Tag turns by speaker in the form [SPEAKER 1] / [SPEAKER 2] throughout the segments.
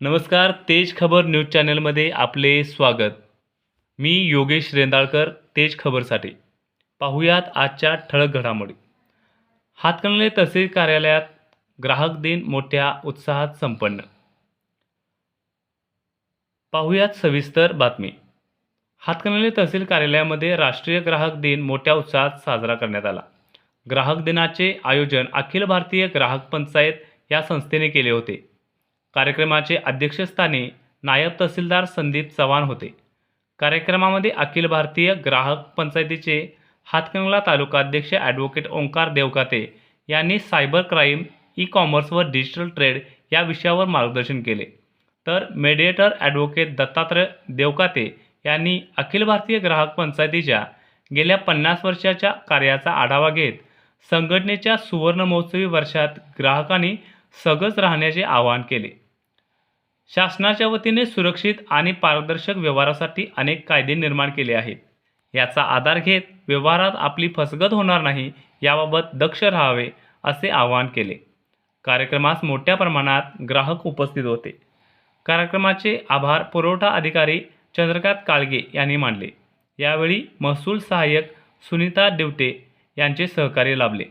[SPEAKER 1] नमस्कार तेज खबर न्यूज चॅनलमध्ये आपले स्वागत. मी योगेश रेंदाळकर तेज खबरसाठी. पाहुयात आजच्या ठळक घडामोडी. हातकणले तहसील कार्यालयात ग्राहक दिन मोठ्या उत्साहात संपन्न. पाहुयात सविस्तर बातमी. हातकणले तहसील कार्यालयामध्ये राष्ट्रीय ग्राहक दिन मोठ्या उत्साहात साजरा करण्यात आला. ग्राहक दिनाचे आयोजन अखिल भारतीय ग्राहक पंचायत या संस्थेने केले होते. कार्यक्रमाचे अध्यक्षस्थानी नायब तहसीलदार संदीप चव्हाण होते. कार्यक्रमामध्ये अखिल भारतीय ग्राहक पंचायतीचे हातकंगला तालुका अध्यक्ष ॲडव्होकेट ओंकार देवकाते यांनी सायबर क्राईम ई कॉमर्स व डिजिटल ट्रेड या विषयावर मार्गदर्शन केले. तर मेडिएटर ॲडव्होकेट दत्तात्रय देवकाते यांनी अखिल भारतीय ग्राहक पंचायतीच्या गेल्या पन्नास वर्षाच्या कार्याचा आढावा घेत संघटनेच्या सुवर्ण महोत्सवी वर्षात ग्राहकांनी सगळंच राहण्याचे आवाहन केले. शासनाच्या वतीने सुरक्षित आणि पारदर्शक व्यवहारासाठी अनेक कायदे निर्माण केले आहेत. याचा आधार घेत व्यवहारात आपली फसगत होणार नाही याबाबत दक्ष राहावे असे आवाहन केले. कार्यक्रमास मोठ्या प्रमाणात ग्राहक उपस्थित होते. कार्यक्रमाचे आभार पुरवठा अधिकारी चंद्रकांत काळगे यांनी मानले. यावेळी महसूल सहाय्यक सुनीता देवटे यांचे सहकार्य लाभले.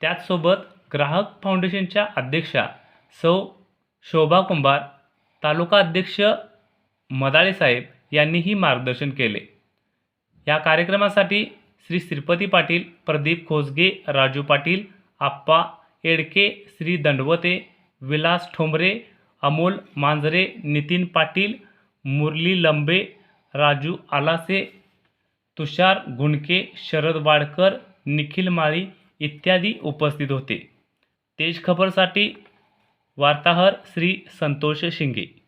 [SPEAKER 1] त्याचसोबत ग्राहक फाउंडेशनच्या अध्यक्षा सौ शोभा कुंभार तालुका अध्यक्ष मदाळे साहेब यांनीही मार्गदर्शन केले. या कार्यक्रमासाठी श्री श्रीपती पाटील प्रदीप खोसगे राजू पाटील आप्पा एडके श्री दंडवते विलास ठोंबरे अमोल मांजरे नितीन पाटील मुरली लंबे राजू आलासे तुषार गुणके शरद वाडकर निखिल माळी इत्यादी उपस्थित होते. तेज खबरसाठी वार्ताहर श्री संतोष शिंगे.